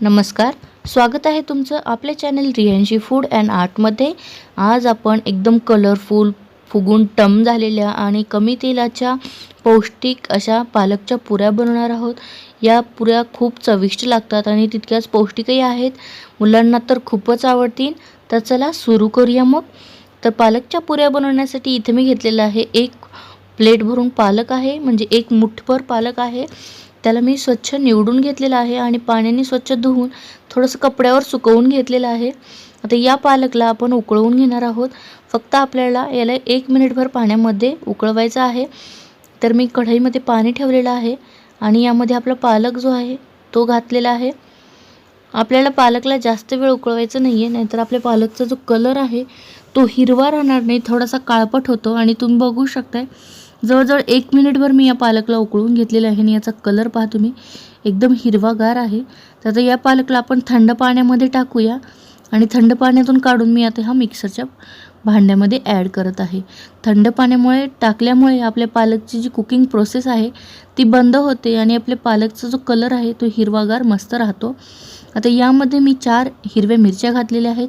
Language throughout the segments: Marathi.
नमस्कार. स्वागत आहे तुमचं आपल्या चॅनल रियांशी फूड अँड आर्टमध्ये आज आपण एकदम कलरफुल फुगून टम झालेल्या आणि कमी तेलाच्या पौष्टिक अशा पालकच्या पुऱ्या बनवणार आहोत. या पुऱ्या खूप चविष्ट लागतात आणि तितक्याच पौष्टिकही आहेत. मुलांना तर खूपच आवडतील. तर चला सुरू करूया मग. तर पालकच्या पुऱ्या बनवण्यासाठी इथे मी घेतलेलं आहे एक प्लेट भरून पालक आहे म्हणजे एक मुठभर पालक आहे. त्याला मी स्वच्छ निवडून घेतलेलं आहे आणि पाण्याने स्वच्छ धुवून थोडंसं कपड्यावर सुकवून घेतलेलं आहे. आता या पालकला आपण उकळवून घेणार आहोत. फक्त आपल्याला याला एक मिनिटभर पाण्यामध्ये उकळवायचं आहे. तर मी कढईमध्ये पाणी ठेवलेलं आहे आणि यामध्ये आपला पालक जो आहे तो घातलेला आहे. आपल्याला पालकला जास्त वेळ उकळवायचं नाही आहे नाहीतर आपल्या पालकचा जो कलर आहे तो हिरवा राहणार नाही थोडासा काळपट होतो आणि तुम्ही बघू शकताय जवळजवळ एक मिनिटभर मी या पालकला उकळून घेतलेला आहे आणि याचा कलर पहा तुम्ही. एकदम हिरवागार आहे. तर आता या पालकला आपण थंड पाण्यामध्ये टाकूया. आणि थंड पाण्यातून काढून मी आता हा मिक्सरच्या भांड्यामध्ये ॲड करत आहे. थंड पाण्यामुळे टाकल्यामुळे आपल्या पालकची जी कुकिंग प्रोसेस आहे ती बंद होते आणि आपल्या पालकचा जो कलर आहे तो हिरवागार मस्त राहतो. आता यामध्ये मी चार हिरव्या मिरच्या घातलेल्या आहेत.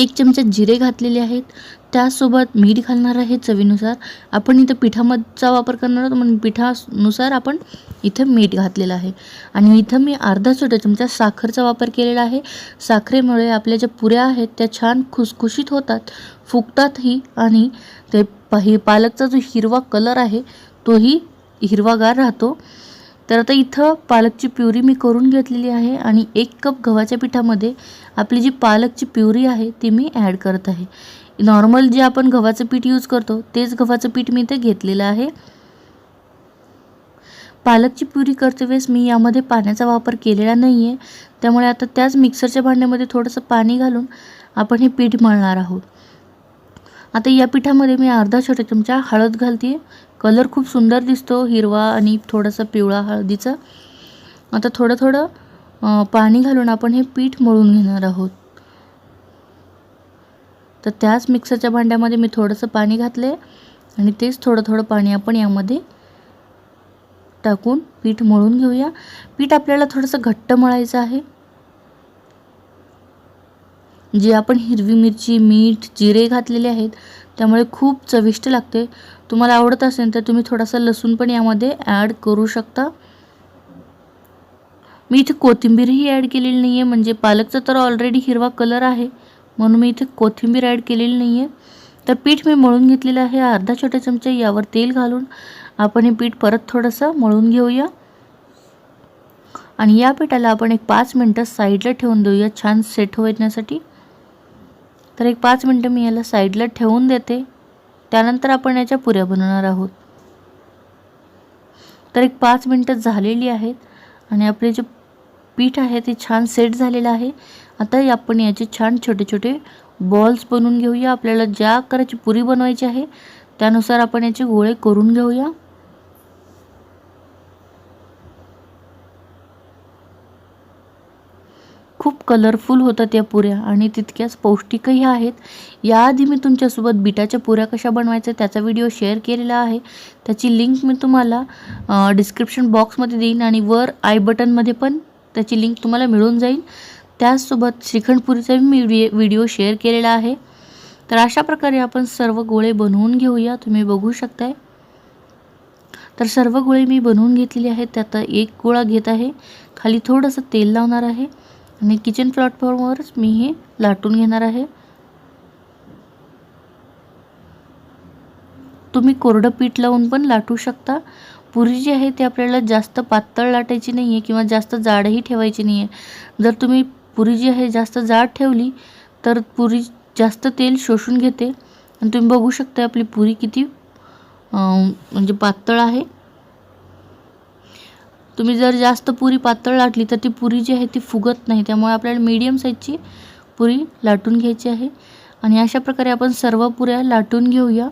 एक चमचा जिरे घातलेले आहेत. त्यासोबत मीठ घालणार आहे चवीनुसार. आपण इथं पिठामधचा वापर करणार आहोत. म्हणून पिठानुसार आपण इथं मीठ घातलेलं आहे. आणि इथं मी अर्धा छोटा चमचा साखरचा वापर केलेला आहे. साखरेमुळे आपल्या ज्या पुऱ्या आहेत त्या छान खुसखुशीत होतात फुगतातही. आणि ते हे पालकचा जो हिरवा कलर आहे तोही हिरवागार राहतो. तर आता इथं पालकची प्युरी मी करून घेतलेली आहे आणि एक कप गव्हाच्या पिठामध्ये आपली जी पालकची प्युरी आहे ती मी ॲड करत आहे. नॉर्मल जे आपण गव्हाचं पीठ यूज करतो तेच गव्हाचं पीठ मी इथे घेतलेलं आहे. पालकची प्युरी करते वेळेस मी यामध्ये पाण्याचा वापर केलेला नाही आहे त्यामुळे आता त्याच मिक्सरच्या भांड्यामध्ये थोडंसं पाणी घालून आपण हे पीठ मळणार आहोत. आता या पिठामध्ये मी अर्धा छोटा चमचा हळद घालते कलर खूप सुंदर दिसतो हिरवा आणि थोडासा पिवळा हळदीचा. आता थोडं थोडं पाणी घालून आपण हे पीठ मळून घेणार आहोत. तर त्याच मिक्सरच्या भांड्यामध्ये मी थोडंसं पाणी घातले आणि तेच थोडं थोडं पाणी आपण यामध्ये टाकून पीठ मळून घेऊया. पीठ आपल्याला थोडंसं घट्ट मळायचं आहे. जे आपण हिरवी मिरची मीठ जिरे घातलेले आहेत त्यामुळे खूप चविष्ट लागते. तुम्हाला आवडत असेल तर तुम्ही थोडासा लसूण पण यामध्ये ॲड करू शकता. मी इथे कोथिंबीरही ॲड केलेली नाही आहे म्हणजे पालकचा तर ऑलरेडी हिरवा कलर आहे. म्हणून मी इथे कोथिंबीर ॲड केलेली नाही आहे तर पीठ मी मळून घेतलेलं आहे अर्धा छोट्या चमचा यावर तेल घालून. आपण हे पीठ परत थोडंसं मळून घेऊया. आणि या पिठाला आपण एक पाच मिनटं साईडला ठेवून देऊया छान सेट होण्यासाठी तर एक पाच मिनटं मी याला साईडला ठेवून देते. त्यानंतर आपण याच्या पुऱ्या बनवणार आहोत. तर एक पाच मिनटं झालेली आहेत आणि आपले जे पीठ आहे ते छान सेट झालेलं आहे. आता आपण याचे छान छोटे छोटे बॉल्स बनवून घेऊया. आपल्याला ज्या आकाराची पुरी बनवायची आहे त्यानुसार आपण याचे गोळे करून घेऊया खूप कलरफुल होतात या पुऱ्या आणि तितक्याच पौष्टिकही आहेत. याआधी मी तुमच्यासोबत बिटाच्या पुऱ्या कशा बनवायच्या त्याचा व्हिडिओ शेअर केलेला आहे. त्याची लिंक मी तुम्हाला डिस्क्रिप्शन बॉक्समध्ये देईन आणि वर आय बटनमध्ये पण त्याची लिंक तुम्हाला मिळून जाईल. त्याचसोबत श्रीखंडपुरीचा मी व्हिडिओ व्हिडिओ शेअर केलेला आहे. तर अशा प्रकारे आपण सर्व गोळे बनवून घेऊया. तुम्ही बघू शकताय. तर सर्व गोळे मी बनवून घेतलेले आहेत. त्यात एक गोळा घेत आहे. खाली थोडंसं तेल लावणार आहे. आणि किचन प्लॅटफॉर्मवरच मी हे लाटून घेणार आहे. तुम्ही कोरडं पीठ लावून पण लाटू शकता. पुरी जी आहे ती आपल्याला जास्त पातळ लाटायची नाही आहे किंवा जास्त जाडही ठेवायची नाही आहे जर तुम्ही पुरी जी आहे जास्त जाड ठेवली तर पुरी जास्त तेल शोषून घेते. आणि तुम्ही बघू शकता आपली पुरी किती म्हणजे पातळ आहे. तुम्ही जर जास्त पुरी पातळ लाटली तर ती पुरी जी आहे ती फुगत नाही. त्यामुळे आपल्याला मीडियम साईजची पुरी लाटून घ्यायची आहे. आणि अशा प्रकारे आपण सर्व पुऱ्या लाटून घेऊया.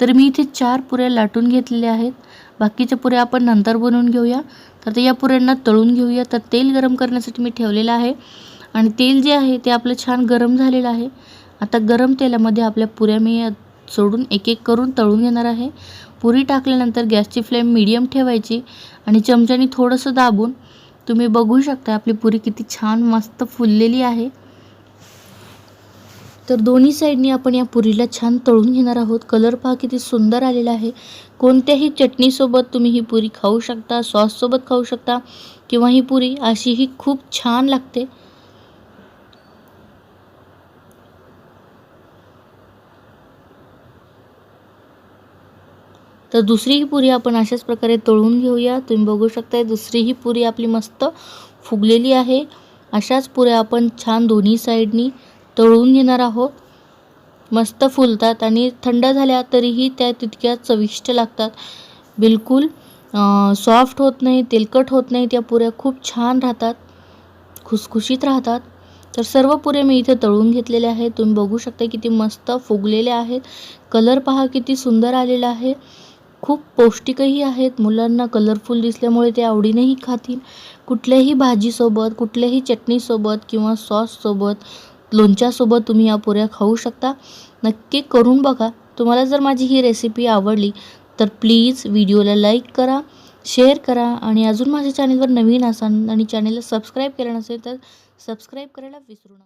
तर मी इथे चार पुऱ्या लाटून घेतलेल्या आहेत. बाकीच्या पुऱ्या आपण नंतर बनवून घेऊया. तर या पुऱ्यांना तळून घेऊया. तर तेल गरम करण्यासाठी मी ठेवलेलं आहे. आणि तेल जे आहे ते आपलं छान गरम झालेलं आहे. आता गरम तेलामध्ये आपल्या पुऱ्या मी सोडून एक एक करून तळून घेणार आहे. पुरी टाकल्यानंतर गॅसची फ्लेम मीडियम ठेवायची आणि चमच्याने थोडंसं दाबून तुम्ही बघू शकता आपली पुरी किती छान मस्त फुललेली आहे. तर दोन्ही साईडनी आपण या पुरीला छान तळून घेणार आहोत. कलर पहा किती सुंदर आलेला आहे. कोणत्याही चटणीसोबत तुम्ही ही पुरी खाऊ शकता सॉससोबत खाऊ शकता किंवा ही पुरी अशीही खूप छान लागते. तर दुसरीही पुरी आपण अशाच प्रकारे तळून घेऊया. तुम्ही बघू शकताय दुसरीही पुरी आपली मस्त फुगलेली आहे. अशाच पुऱ्या आपण छान दोन्ही साईडनी तळून घेणार आहोत. मस्त फुलतात आणि थंड झाल्या तरीही त्या तितक्या चविष्ट लागतात. बिलकुल सॉफ्ट होत नाही तेलकट होत नाही त्या पुऱ्या खूप छान राहतात. खुसखुशीत राहतात. तर सर्व पुरे मी इथे तळून घेतलेले आहेत. तुम्ही बघू शकता किती मस्त फुगलेले आहेत. कलर पहा किती सुंदर आलेला आहे. खूप पौष्टिकही आहेत. मुलांना कलरफुल दिसल्यामुळे ते आवडीनेही खातील. कुठल्याही भाजीसोबत कुठल्याही चटणीसोबत किंवा सॉससोबत लोणच्यासोबत तुम्ही या पुऱ्या खाऊ शकता. नक्की करून बघा. तुम्हाला जर माझी ही रेसिपी आवडली तर प्लीज व्हिडिओला लाईक करा शेअर करा आणि अजून माझ्या चॅनलवर नवीन असाल आणि चॅनलला सबस्क्राईब केलं नसेल तर सबस्क्राईब करायला विसरू नका.